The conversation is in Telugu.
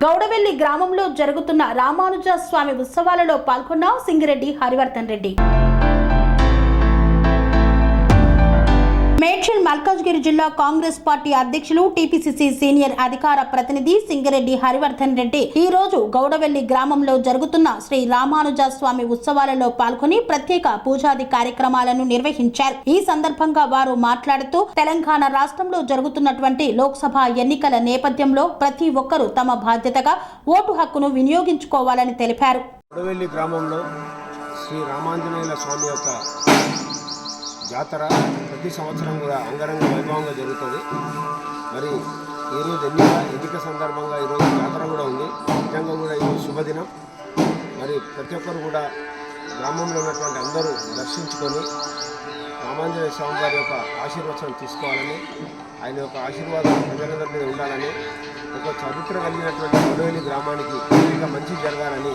గౌడవెల్లి గ్రామంలో జరుగుతున్న రామానుజ స్వామి ఉత్సవాలలో పాల్గొన్న సింగిరెడ్డి హరివర్ధన్ రెడ్డి. దక్షిణ్ మల్కాజ్గిరి జిల్లా కాంగ్రెస్ పార్టీ అధ్యక్షులు టీపీసీసీ సీనియర్ అధికార ప్రతినిధి సింగరెడ్డి హరివర్ధన్ రెడ్డి. ఈ రోజు గౌడవెల్లి గ్రామంలో జరుగుతున్న శ్రీ రామానుజస్వామి ఉత్సవాలలో పాల్గొని ప్రత్యేక పూజాది కార్యక్రమాలను నిర్వహించారు. ఈ సందర్భంగా వారు మాట్లాడుతూ తెలంగాణ రాష్ట్రంలో జరుగుతున్నటువంటి లోక్సభ ఎన్నికల నేపథ్యంలో ప్రతి ఒక్కరూ తమ బాధ్యతగా ఓటు హక్కును వినియోగించుకోవాలని తెలిపారు. గ్రామంలో శ్రీ రామాంజనేయుల స్వామి యొక్క జాతర ప్రతి సంవత్సరం కూడా అంగరంగ వైభవంగా జరుగుతుంది. మరి ఈరోజు ఎన్నిక ఎన్నిక సందర్భంగా ఈరోజు జాతర కూడా ఉంది. నిజంగా కూడా ఈరోజు శుభదినం. మరి ప్రతి ఒక్కరు కూడా గ్రామంలో ఉన్నటువంటి అందరూ దర్శించుకొని రామాంజనేయ స్వామి వారి యొక్క ఆశీర్వచనం తీసుకోవాలని ఆయన యొక్క ఆశీర్వాదం ప్రజలందరి మీద ఉండాలని ఒక చరిత్ర కలిగినటువంటి కొడవెల్లి గ్రామానికి ఇంకా మంచి జరగాలని